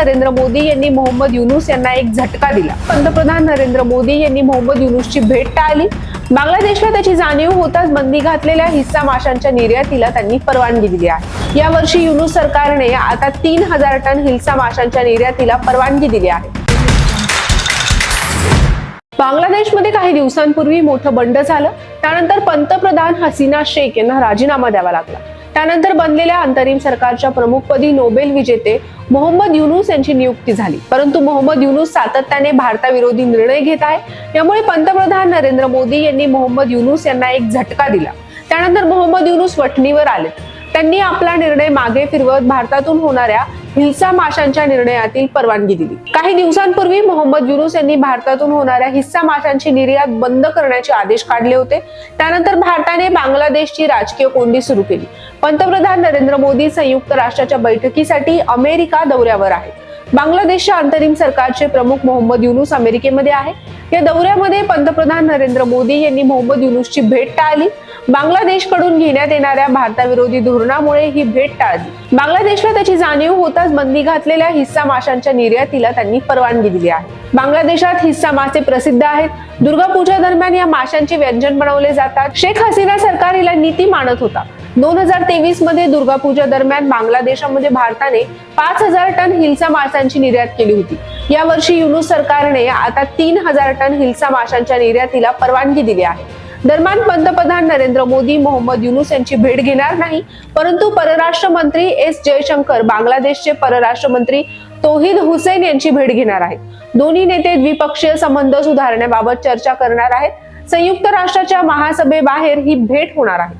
नरेंद्र मोदी यांनी मोहम्मद युनुस यांना एक झटका दिला. पंतप्रधान नरेंद्र मोदी यांनी मोहम्मद युनुसची भेट टाळली. बांगलादेशला त्याची जाणीव होताच बंदी घातलेल्या हिस्सा माशांच्या निर्यातीला त्यांनी परवानगी दिली आहे. यावर्षी युनुस सरकारने आता तीन हजार टन हिल्सा माशांच्या निर्यातीला परवानगी दिली आहे. बांगलादेशमध्ये काही दिवसांपूर्वी मोठं बंड झालं. त्यानंतर पंतप्रधान हसीना शेख यांना राजीनामा द्यावा लागला. त्यानंतर बनलेल्या अंतरिम सरकारच्या प्रमुखपदी नोबेल विजेते मोहम्मद युनुस यांची नियुक्ती झाली. परंतु मोहम्मद युनुस सातत्याने भारताविरोधी निर्णय घेत आहे. यामुळे पंतप्रधान नरेंद्र मोदी यांनी मोहम्मद युनुस यांना एक झटका दिला. त्यानंतर मोहम्मद युनुस वठणीवर आले. त्यांनी आपला निर्णय मागे फिरवत भारतातून होणाऱ्या हिल्सा माशांच्या निर्णयातील परवानगी दिली. काही दिवसांपूर्वी मोहम्मद युनुस यांनी भारतातून होणाऱ्या हिस्सा माशांची निर्यात बंद करण्याचे आदेश काढले होते. त्यानंतर भारताने बांगलादेशची राजकीय कोंडी सुरू केली. पंतप्रधान नरेंद्र मोदी संयुक्त राष्ट्राच्या बैठकीसाठी अमेरिका दौऱ्यावर आहेत. बांगलादेशच्या अंतरिम सरकारचे प्रमुख मोहम्मद युनुस अमेरिकेमध्ये आहे. या दौऱ्यामध्ये पंतप्रधान नरेंद्र मोदी यांनी मोहम्मद युनुसची भेट टाळली. बांगलादेशकडून घेण्यात येणाऱ्या भारताविरोधी धोरणामुळे ही भेट टाळली. बांगलादेशला त्याची जाणीव होताच बंदी घातलेल्या हिस्सा माशांच्या निर्यातीला त्यांनी परवानगी दिली आहे. बांगलादेशात हिस्सा मासे प्रसिद्ध आहेत. दुर्गा पूजा दरम्यान या माशांचे व्यंजन बनवले जातात. शेख हसीना सरकार हिला नीती मानत होता. दोन हजार तेवीसमध्ये दुर्गा पूजा दरम्यान बांगलादेशामध्ये भारताने पाच हजार टन हिल्सा माशांची निर्यात केली होती. यावर्षी युनुस सरकारने आता तीन हजार टन हिल्सा माशांच्या निर्यातीला परवानगी दिली आहे. दरम्यान पंतप्रधान नरेंद्र मोदी मोहम्मद युनुस यांची भेट घेणार नाही. परंतु परराष्ट्र मंत्री एस जयशंकर बांगलादेशचे परराष्ट्र मंत्री तोहिद हुसेन यांची भेट घेणार आहेत. दोन्ही नेते द्विपक्षीय संबंध सुधारण्याबाबत चर्चा करणार आहेत. संयुक्त राष्ट्राच्या महासभेबाहेर ही भेट होणार आहे.